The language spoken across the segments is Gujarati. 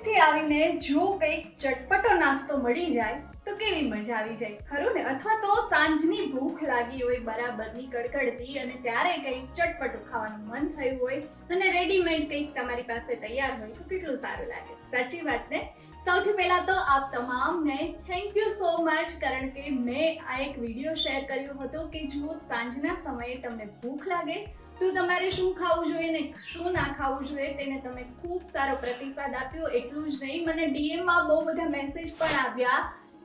ઓફિસથી આવીને જો કંઈક ચટપટો નાસ્તો મળી જાય, તો કેવી મજા આવી જાય, ખરું ને? અથવા તો સાંજની ભૂખ લાગી હોય, બરાબરની કડકડતી, અને ત્યારે કંઈક ચટપટું ખાવાનું મન થયું હોય, અને રેડીમેડ કંઈક તમારી પાસે તૈયાર હોય, તો કેટલું સારું લાગે? સાચી વાત ને? સૌથી પહેલા તો આપ તમામને થેન્ક યુ સો મચ કારણ કે મેં આ એક વીડિયો શેર કર્યો હતો કે જો સાંજના સમયે તમને ભૂખ લાગે તો તમારે શું ખાવું જોઈએ ને શું ના ખાવું જોઈએ તેને તમે ખૂબ સારો પ્રતિસાદ આપ્યો. એટલું જ નહીં, મને ડીએમમાં બહુ બધા મેસેજ પણ આવ્યા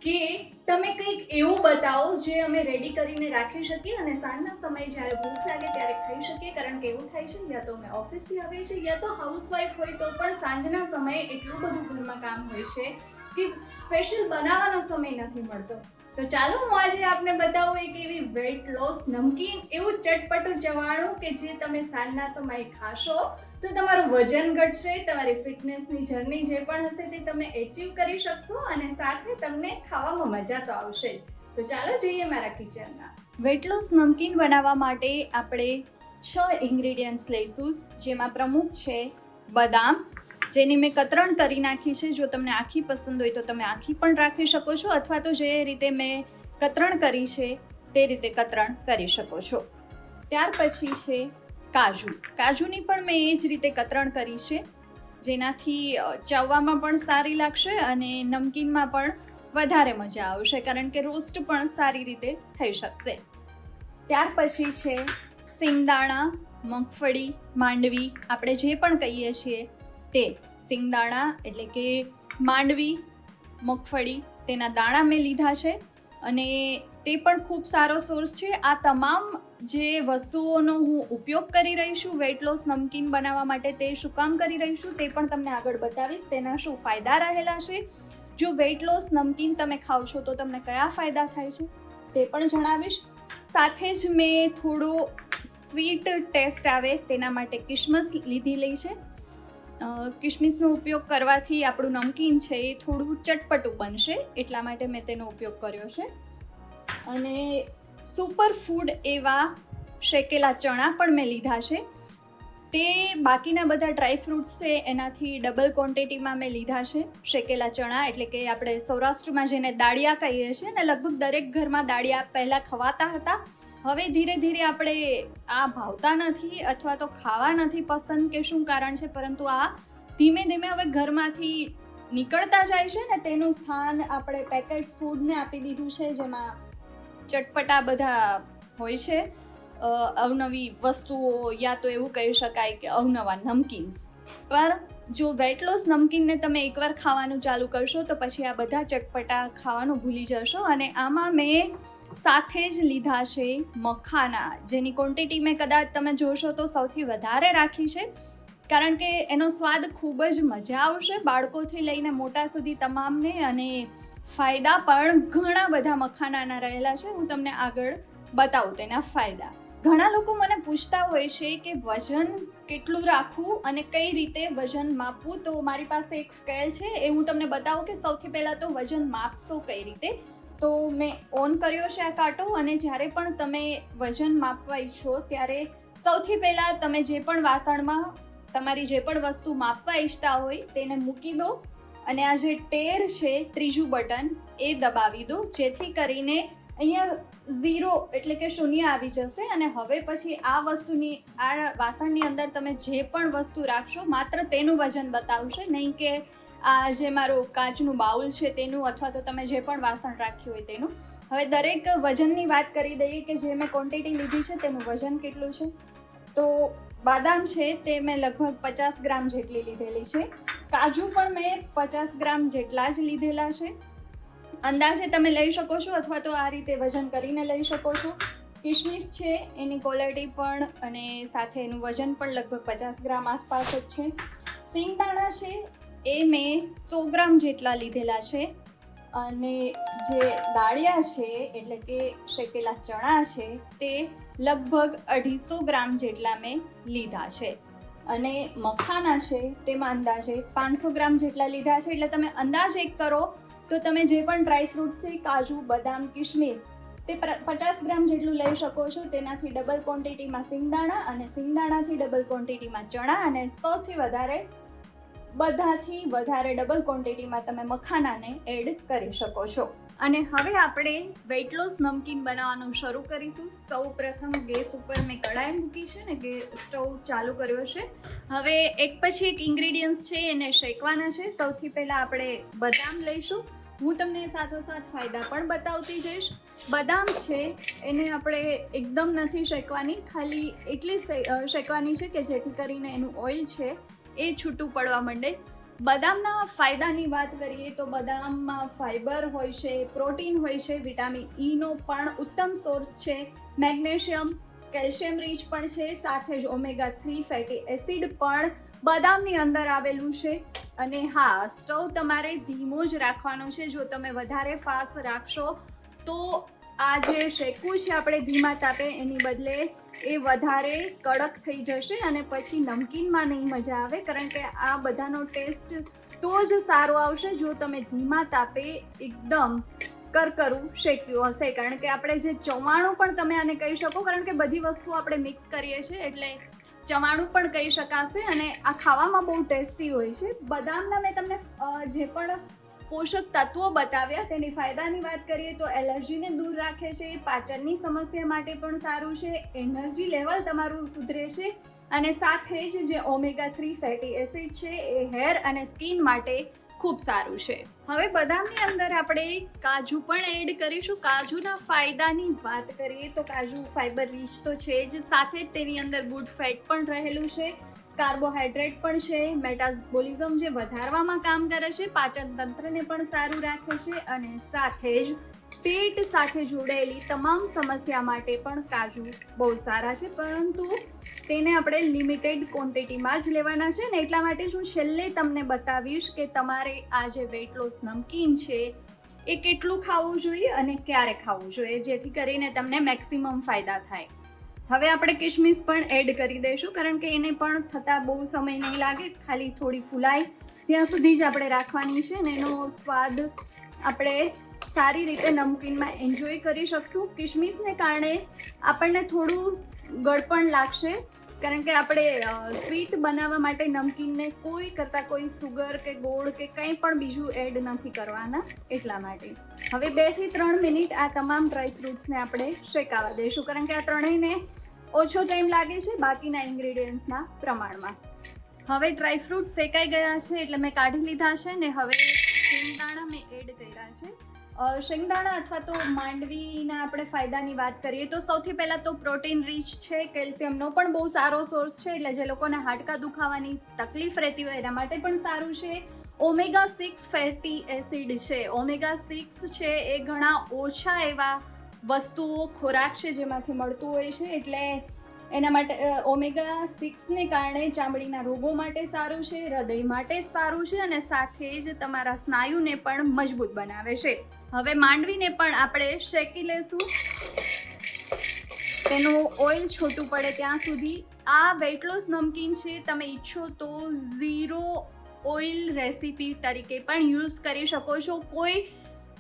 કે તમે કંઈક એવું બતાવો જે અમે રેડી કરીને રાખી શકીએ અને સાંજના સમયે જ્યારે ભૂખ લાગે ત્યારે ખાઈ શકીએ. કારણ કે એવું થાય છે યા તો અમે ઓફિસથી આવીએ છીએ, યા તો હાઉસવાઈફ હોય તો પણ સાંજના સમયે એટલું બધું ઘરમાં કામ હોય છે કે સ્પેશિયલ બનાવવાનો સમય નથી મળતો. તો ચાલો હું આજે આપને બતાવું એક એવી વેટ લોસ નમકીન એવું ચટપટું ચવાણું કે જે તમે સાંજના સમયે ખાશો તો તમારું વજન ઘટશે, તમારી ફિટનેસની જર્ની જે પણ હશે તે તમે એચીવ કરી શકશો અને સાથે તમને ખાવામાં મજા તો આવશે તો ચાલો જઈએ મારા કિચનમાં. વેટ લોસ નમકીન બનાવવા માટે આપણે છ ઇન્ગ્રેડિયન્ટ્સ લઈશું, જેમાં પ્રમુખ છે બદામ જેની મેં કતરણ કરી નાખી છે, જો તમને આખી પસંદ હોય તો તમે આખી પણ રાખી શકો છો, અથવા તો જે રીતે મેં કતરણ કરી છે, તે રીતે કતરણ કરી શકો છો. ત્યાર પછી છે કાજુ. કાજુની પણ મેં એ જ રીતે કતરણ કરી છે, જેનાથી ચવવામાં પણ સારી લાગશે અને નમકીનમાં પણ વધારે મજા આવશે, કારણ કે રોસ્ટ પણ સારી રીતે થઈ શકશે. ત્યાર પછી છે સિંગદાણા, મગફળી, માંડવી, આપણે જે પણ કહીએ છીએ તે. સિંગદાણા એટલે કે માંડવી, મગફળી તેના દાણા મેં લીધા છે અને તે પણ ખૂબ સારો સોર્સ છે. આ તમામ જે વસ્તુઓનો હું ઉપયોગ કરી રહી છું વેટ લોસ નમકીન બનાવવા માટે તે શું કામ કરી રહી છું તે પણ તમને આગળ બતાવીશ. તેના શું ફાયદા રહેલા છે? જો વેટ લોસ નમકીન તમે ખાવ છો તો તમને કયા ફાયદા થાય છે? તે પણ જણાવીશ. સાથે જ મેં થોડો સ્વીટ ટેસ્ટ આવે તેના માટે કિશમસ લીધી લઈ છે. કિશમિશનો ઉપયોગ કરવાથી આપણું નમકીન છે એ થોડું ચટપટું બનશે, એટલા માટે મેં તેનો ઉપયોગ કર્યો છે. અને સુપર ફૂડ એવા શેકેલા ચણા પણ મેં લીધા છે. તે બાકીના બધા ડ્રાય ફ્રૂટ્સ છે, એનાથી ડબલ ક્વોન્ટિટીમાં મેં લીધા છે શેકેલા ચણા, એટલે કે આપણે સૌરાષ્ટ્રમાં જેને દાળિયા કહીએ છીએ ને લગભગ દરેક ઘરમાં દાળિયા પહેલાં ખવાતા હતા હવે ધીરે ધીરે આપણે આ ભાવતા નથી અથવા તો ખાવા નથી પસંદ કે શું કારણ છે, પરંતુ આ ધીમે ધીમે હવે ઘરમાંથી નીકળતા જાય છે ને તેનું સ્થાન આપણે પેકેટ્સ ફૂડને આપી દીધું છે, જેમાં ચટપટા બધા હોય છે. અવનવી વસ્તુઓ યા તો એવું કહી શકાય કે અવનવા નમકીન્સ. પર જો વેટ લોસ નમકીનને તમે એકવાર ખાવાનું ચાલુ કરશો તો પછી આ બધા ચટપટા ખાવાનું ભૂલી જશો અને આમાં મેં સાથે જ લીધા છે મખાના. જેની ક્વોન્ટિટી મેં કદાચ તમે જોશો તો સૌથી વધારે રાખી છે. કારણ કે એનો સ્વાદ ખૂબ જ મજા આવશે બાળકોથી લઈને મોટા સુધી તમામને અને ફાયદા પણ ઘણા બધા મખાનાના રહેલા છે. હું તમને આગળ બતાવું તેના ફાયદા. ઘણા લોકો મને પૂછતા હોય છે કે વજન કેટલું રાખવું અને કઈ રીતે વજન માપવું? તો મારી પાસે એક સ્કેલ છે. એ હું તમને બતાવું કે સૌથી પહેલાં તો વજન માપશો કઈ રીતે? તો મેં ઓન કર્યો છે આ કાંટો અને જ્યારે પણ તમે વજન માપવા ઈચ્છો, ત્યારે સૌથી પહેલાં તમે જે પણ વાસણમાં તમારી જે પણ વસ્તુ માપવા ઈચ્છતા હોય, તેને મૂકી દો અને આ જે ટેર છે, ત્રીજું બટન, એ દબાવી દો. જેથી કરીને અહીંયા ઝીરો એટલે કે શૂન્ય આવી જશે અને હવે પછી આ વસ્તુની, આ વાસણની અંદર તમે જે પણ વસ્તુ રાખશો, માત્ર તેનું વજન બતાવશે. નહીં કે આ જે મારું કાચનું બાઉલ છે તેનું અથવા તો તમે જે પણ વાસણ રાખ્યું હોય તેનું. હવે દરેક વજનની વાત કરી દઈએ કે જે મેં ક્વોન્ટિટી લીધી છે તેનું વજન કેટલું છે? તો બાદામ છે તે મેં લગભગ પચાસ ગ્રામ જેટલી લીધેલી છે. કાજુ પણ મેં પચાસ ગ્રામ જેટલા જ લીધેલા છે. અંદાજે તમે લઈ શકો છો અથવા તો આ રીતે વજન કરીને લઈ શકો છો. કિશમિશ છે, એની ક્વોલિટી પણ અને સાથે એનું વજન પણ લગભગ પચાસ ગ્રામ આસપાસ જ છે. સિંગદાણા છે એ મેં સો ગ્રામ જેટલા લીધેલા છે. અને જે દાળિયા છે, એટલે કે શેકેલા ચણા છે, તે લગભગ અઢીસો ગ્રામ જેટલા મેં લીધા છે. અને મખાના છે તેમાં અંદાજે પાંચસો ગ્રામ જેટલા લીધા છે. એટલે તમે અંદાજ એક કરો, તો તમે જે પણ ડ્રાય ફ્રૂટ્સ છે, કાજુ, બદામ કિશમિશ તે પચાસ ગ્રામ જેટલું લઈ શકો છો. તેનાથી ડબલ ક્વોન્ટિટીમાં સિંગદાણા અને સિંગદાણાથી ડબલ ક્વોન્ટિટીમાં ચણા અને સૌથી વધારે બધાથી વધારે ડબલ ક્વોન્ટિટીમાં તમે મખાનાને એડ કરી શકો છો. અને હવે આપણે વેટ લોસ નમકીન બનાવવાનું શરૂ કરીશું. સૌ પ્રથમ ગેસ ઉપર મેં કઢાઈ મૂકી છે ને, કે સ્ટવ ચાલુ કર્યો છે. હવે એક પછી એક ઇન્ગ્રીડિયન્ટ્સ છે એને શેકવાના છે. સૌથી પહેલાં આપણે બદામ લઈશું. હું તમને સાથોસાથ ફાયદા પણ બતાવતી જઈશ. બદામ છે, એને આપણે એકદમ નથી શેકવાની. ખાલી એટલી શેકવાની છે કે જેથી કરીને એનું ઓઇલ છે એ છૂટું પડવા માંડે. બદામના ફાયદાની વાત કરીએ તો બદામમાં ફાઈબર હોય છે, પ્રોટીન હોય છે, વિટામિન ઈનો પણ ઉત્તમ સોર્સ છે. મેગ્નેશિયમ, કેલ્શિયમ રીચ પણ છે, સાથે જ ઓમેગા થ્રી ફેટી એસિડ પણ બદામની અંદર આવેલું છે. અને હા સ્ટવ તમારે ધીમો જ રાખવાનો છે. જો તમે વધારે ફાસ્ટ રાખશો તો આ જે શેકવું છે આપણે ધીમા તાપે, એની બદલે એ વધારે કડક થઈ જશે અને પછી નમકીનમાં નહીં મજા આવે, કારણ કે આ બધાનો ટેસ્ટ તો જ સારો આવશે જો તમે ધીમા તાપે એકદમ કરકરું શેક્યું હશે. કારણ કે આપણે જે ચવાણું પણ તમે આને કહી શકો, કારણ કે બધી વસ્તુ આપણે મિક્સ કરીએ છીએ, એટલે ચવાણું પણ કહી શકાશે અને આ ખાવામાં બહુ ટેસ્ટી હોય છે. બદામના મેં તમને જે પણ પોષક તત્વો બતાવ્યા. તેની ફાયદાની વાત કરીએ તો એલર્જીને દૂર રાખે છે. પાચનની સમસ્યા માટે પણ સારું છે. એનર્જી લેવલ તમારું સુધરે છે. અને સાથે જ જે ઓમેગા થ્રી ફેટી એસિડ છે એ હેર અને સ્કિન માટે ખૂબ સારું છે. હવે બદામની અંદર આપણે કાજુ પણ એડ કરીશું. કાજુના ફાયદાની વાત કરીએ તો કાજુ ફાઈબર રીચ તો છે જ. સાથે જ તેની અંદર ગુડ ફેટ પણ રહેલું છે. કાર્બોહાઈડ્રેટ પણ છે, મેટાબોલિઝમ જે વધારવામાં કામ કરે છે પાચન તંત્રને પણ સારું રાખે છે અને સાથે જ પેટ સાથે જોડાયેલી તમામ સમસ્યા માટે પણ કાજુ બહુ સારા છે, પરંતુ તેને આપણે લિમિટેડ ક્વોન્ટિટીમાં જ લેવાના છે ને એટલા માટે જ હું છેલ્લે તમને બતાવીશ કે તમારે આ જે વેટ લોસ નમકીન છે, એ કેટલું ખાવું જોઈએ અને ક્યારે ખાવું જોઈએ, જેથી કરીને તમને મેક્સિમમ ફાયદા થાય. હવે આપણે કિશમિશ પણ એડ કરી દઈશું, કારણ કે એને પણ થતાં બહુ સમય નહીં લાગે, ખાલી થોડી ફૂલાય. ત્યાં સુધી જ આપણે રાખવાની છે ને એનો સ્વાદ આપણે સારી રીતે નમકીનમાં એન્જોય કરી શકશું. કિશમિશને કારણે આપણને થોડું ગળપણ લાગશે. કારણ કે આપણે સ્વીટ બનાવવા માટે નમકીનને કોઈ કરતાં કોઈ સુગર કે ગોળ કે કંઈ પણ બીજું એડ નથી કરવાના એટલા માટે. હવે બેથી ત્રણ મિનિટ આ તમામ ડ્રાય ફ્રૂટ્સને આપણે શેકાવા દઈશું, કારણ કે આ ત્રણેયને ઓછો ટાઈમ લાગે છે બાકીના ઇન્ગ્રેડિયન્ટ્સના પ્રમાણમાં. હવે ડ્રાય ફ્રૂટ શેકાઈ ગયા છે એટલે મેં કાઢી લીધા છે ને હવે શેંગદાણા મેં એડ કર્યા છે. શેંગદાણા અથવા તો માંડવીના આપણે ફાયદાની વાત કરીએ તો સૌથી પહેલાં તો પ્રોટીન રીચ છે કેલ્શિયમનો પણ બહુ સારો સોર્સ છે, એટલે જે લોકોને હાડકા દુખાવાની તકલીફ રહેતી હોય એના માટે પણ સારું છે. ઓમેગા સિક્સ ફેટી એસિડ છે. ઓમેગા સિક્સ છે એ ઘણા ઓછા એવા વસ્તુઓ, ખોરાક છે જેમાંથી મળતું હોય છે, એટલે એના માટે ઓમેગા સિક્સને કારણે ચામડીના રોગો માટે સારું છે, હૃદય માટે સારું છે અને સાથે જ તમારા સ્નાયુને પણ મજબૂત બનાવે છે. હવે માંડવીને પણ આપણે શેકી લેશું. તેનું ઓઇલ છોટું પડે ત્યાં સુધી. આ વેટ લોસ નમકીન છે, તમે ઈચ્છો તો ઝીરો ઓઇલ રેસીપી તરીકે પણ યુઝ કરી શકો છો. કોઈ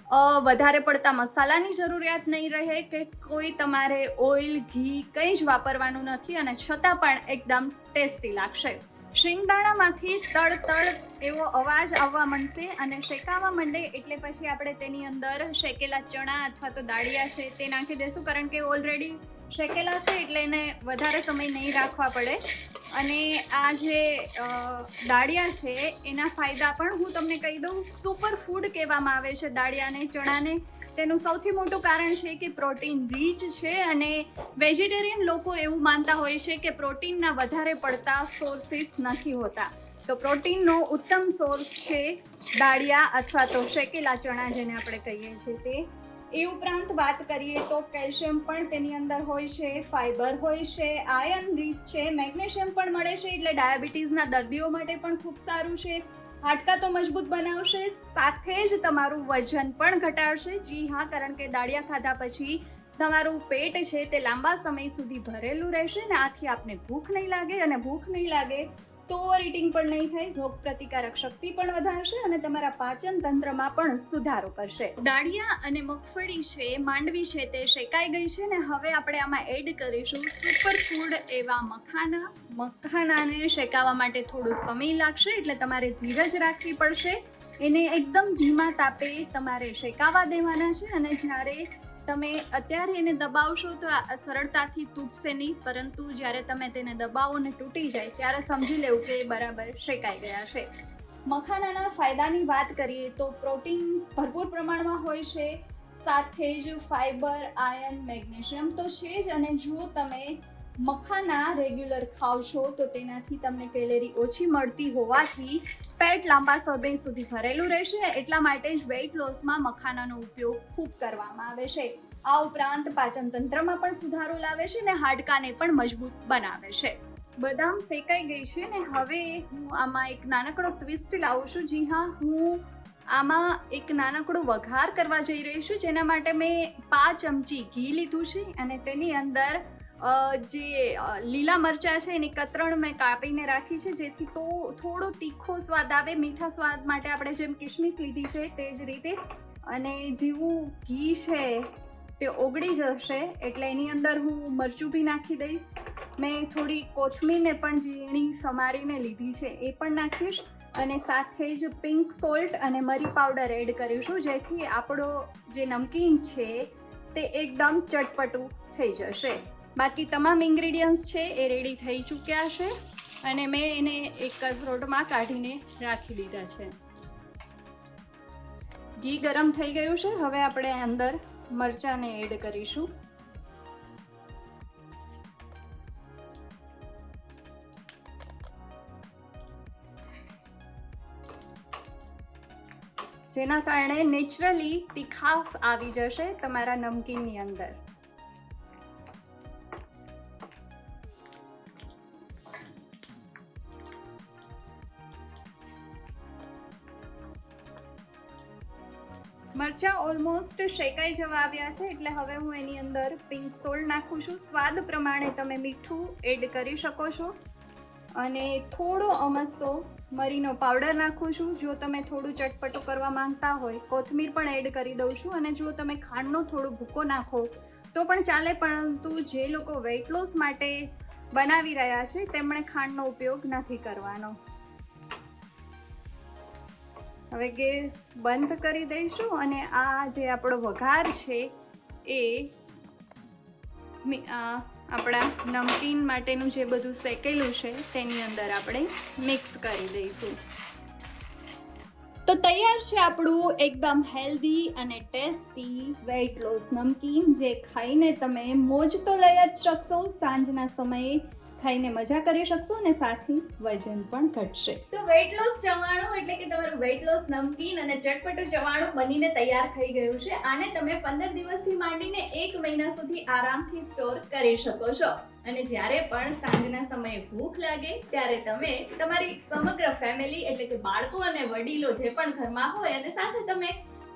વધારે પડતા મસાલાની જરૂરિયાત નહીં રહે કે કોઈ તમારે ઓઇલ, ઘી કંઈ જ વાપરવાનું નથી અને છતાં પણ એકદમ ટેસ્ટી લાગશે. શિંગદાણામાંથી તળ તળ એવો અવાજ આવવા માંડશે અને શેકાવા માંડે એટલે પછી આપણે તેની અંદર શેકેલા ચણા અથવા તો દાળિયા છે તે નાખી દઈશું કારણ કે ઓલરેડી શેકેલા છે એટલે એને વધારે સમય નહીં રાખવા પડે. અને આ જે દાળિયા છે, એના ફાયદા પણ હું તમને કહી દઉં. સુપર ફૂડ કહેવામાં આવે છે દાળિયાને, ચણાને. તેનું સૌથી મોટું કારણ છે કે પ્રોટીન રીચ છે અને વેજીટેરિયન લોકો એવું માનતા હોય છે કે પ્રોટીનના વધારે પડતા સોર્સિસ નથી હોતા. તો પ્રોટીનનો ઉત્તમ સોર્સ છે દાળિયા અથવા તો શેકેલા ચણા જેને આપણે કહીએ છીએ તે. એ ઉપરાંત વાત કરીએ તો કેલ્શિયમ પણ તેની અંદર હોય છે, ફાઈબર હોય છે આયર્ન રીચ છે, મેગ્નેશિયમ પણ મળે છે, એટલે ડાયાબિટીસના દર્દીઓ માટે પણ ખૂબ સારું છે. હાડકાં તો મજબૂત બનાવશે, સાથે જ તમારું વજન પણ ઘટાડશે. જી હા, કારણ કે દાળિયા ખાધા પછી તમારું પેટ છે તે લાંબા સમય સુધી ભરેલું રહેશે ને આથી આપને ભૂખ નહીં લાગે અને ભૂખ નહીં લાગે તો ઓવર ઇટિંગ પણ નહીં થાય રોગ પ્રતિકારક શક્તિ પણ વધારશે અને તમારા પાચન તંત્રમાં પણ સુધારો કરશે. દાળિયા અને મગફળી છે, માંડવી છે તે શેકાઈ ગઈ છે ને હવે આપણે આમાં એડ કરીશું સુપર ફૂડ એવા મખાના. મખાનાને શેકાવા માટે થોડો સમય લાગશે એટલે તમારે ધીરજ રાખવી પડશે. એને એકદમ ધીમા તાપે તમારે શેકાવા દેવાના છે અને જ્યારે તમે અત્યારે એને દબાવશો તો સરળતાથી તૂટશે નહીં, પરંતુ જ્યારે તમે તેને દબાવો ને તૂટી જાય, ત્યારે સમજી લેવું કે એ બરાબર શેકાઈ ગયા છે. મખાનાના ફાયદાની વાત કરીએ તો પ્રોટીન ભરપૂર પ્રમાણમાં હોય છે, સાથે જ ફાઈબર આયર્ન મેગ્નેશિયમ તો છે જ અને જો તમે મખાના રેગ્યુલર ખાવ છો તો તેનાથી તમને કેલેરી ઓછી મળતી હોવાથી પેટ લાંબા સમય સુધી ભરેલું રહેશે. એટલા માટે જ વેઇટ લોસમાં મખાનાનો ઉપયોગ ખૂબ કરવામાં આવે છે. આ ઉપરાંત પાચન તંત્રમાં પણ સુધારો લાવે છે અને હાડકાને પણ મજબૂત બનાવે છે. બદામ શેકાઈ ગઈ છે ને હવે હું આમાં એક નાનકડો ટ્વિસ્ટ લાવું છું. જી હા, હું આમાં એક નાનકડો વઘાર કરવા જઈ રહી છું. જેના માટે મેં પાંચ ચમચી ઘી લીધું છે અને તેની અંદર જે લીલા મરચાં છે એની કતરણ મેં કાપીને રાખી છે, જેથી તો થોડો તીખો સ્વાદ આવે. મીઠા સ્વાદ માટે આપણે જેમ કિશમિશ લીધી છે તે જ રીતે. અને જેવું ઘી છે તે ઓગળી જશે એટલે એની અંદર હું મરચું બી નાખી દઈશ. મેં થોડી કોથમીરને પણ ઝીણી સમારીને લીધી છે, એ પણ નાખીશ. અને સાથે જ પિંક સોલ્ટ અને મરી પાવડર એડ કરીશું જેથી આપણો જે નમકીન છે તે એકદમ ચટપટું થઈ જશે. બાકી તમામ ઇન્ગ્રેડિયન્ટ્સ છે, એ રેડી થઈ ચૂક્યા છે અને મેં એને એક કસરોટમાં કાઢીને રાખી દીધા છે. ઘી ગરમ થઈ ગયું છે, હવે આપણે અંદર મરચાંને એડ કરીશું. જેના કારણે નેચરલી તીખાસ આવી જશે તમારા નમકીનની અંદર. મરચાં ઓલમોસ્ટ શેકાઈ જવા આવ્યા છે, એટલે હવે હું એની અંદર પિંક સોલ્ટ નાખું છું. સ્વાદ પ્રમાણે તમે મીઠું એડ કરી શકો છો. અને થોડો અમસ્તો મરીનો પાવડર નાખું છું. જો તમે થોડું ચટપટો કરવા માંગતા હોય, કોથમીર પણ એડ કરી દઉં છું. અને જો તમે ખાંડનો થોડો ભૂકો નાખો, તો પણ ચાલે, પરંતુ જે લોકો વેઇટ લોસ માટે બનાવી રહ્યા છે, તેમણે ખાંડનો ઉપયોગ નથી કરવાનો. હવે ગેસ બંધ કરી દઈશું અને આ જે આપણો વઘાર છે એ આપણા નમકીન માટેનું જે બધું શેકેલું છે તેની અંદર આપણે મિક્સ કરી દઈશું. તો તૈયાર છે આપણું એકદમ હેલ્ધી અને ટેસ્ટી વેઇટ લોસ નમકીન જે ખાઈને તમે મોજ તો લઈ જ શકશો સાંજના સમયે ખાઈને મજા કરી શકશો અને સાથે વજન પણ ઘટશે. તો વેઇટ લોસ ચવાણું એટલે કે તમારું વેઇટ લોસ નમકીન અને ચટપટું ચવાણું બનીને તૈયાર થઈ ગયું છે. આને તમે પંદર દિવસથી માંડીને એક મહિના સુધી આરામથી સ્ટોર કરી શકો છો. અને જ્યારે પણ સાંજના સમયે ભૂખ લાગે, ત્યારે તમે તમારી સમગ્ર ફેમિલી એટલે કે બાળકો અને વડીલો જે પણ ઘરમાં હોય અને સાથે તમે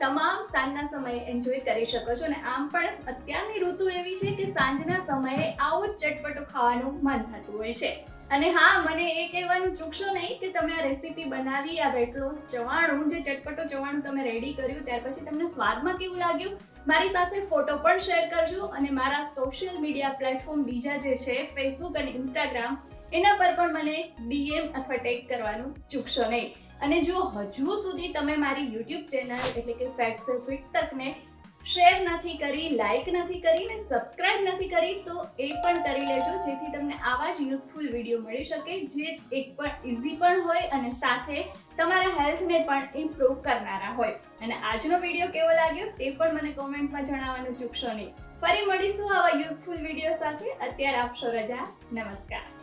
તમામ સાંજના સમયે એન્જોય કરી શકો છો અને આમ પણ અત્યારની ઋતુ એવી છે કે સાંજના સમયે આવું જ ચટપટું ખાવાનું મન થતું હોય છે. અને હા, મને એ કહેવાનું ચૂકશો નહીં કે તમે આ રેસીપી બનાવી, આ વેટ લોસ ચવાણું જે ચટપટો ચવાણું તમે રેડી કર્યું, ત્યાર પછી તમને સ્વાદમાં કેવું લાગ્યું, મારી સાથે ફોટો પણ શેર કરજો અને મારા સોશિયલ મીડિયા પ્લેટફોર્મ બીજા જે છે ફેસબુક અને ઇન્સ્ટાગ્રામ એના પર પણ મને ડીએમ અથવા ટેગ કરવાનું ચૂકશો નહીં. અને જો હજુ સુધી તમે મારી યુટ્યુબ ચેનલ એટલે કે ફેટ સે ફિટ તકને શેર નથી કરી લાઈક નથી કરી ને સબસ્ક્રાઇબ નથી કરી, તો એ પણ કરી લેજો, જેથી તમને આવા જ યુઝફુલ વીડિયો મળી શકે, જે એક પણ ઇઝી પણ હોય અને સાથે તમારા હેલ્થને પણ ઇમ્પ્રૂવ કરનારા હોય. અને આજનો વીડિયો કેવો લાગ્યો તે પણ મને કોમેન્ટમાં જણાવવાનું ચૂકશો નહીં. ફરી મળીશું આવા યુઝફુલ વીડિયો સાથે. અત્યારે આપશો રજા. નમસ્કાર.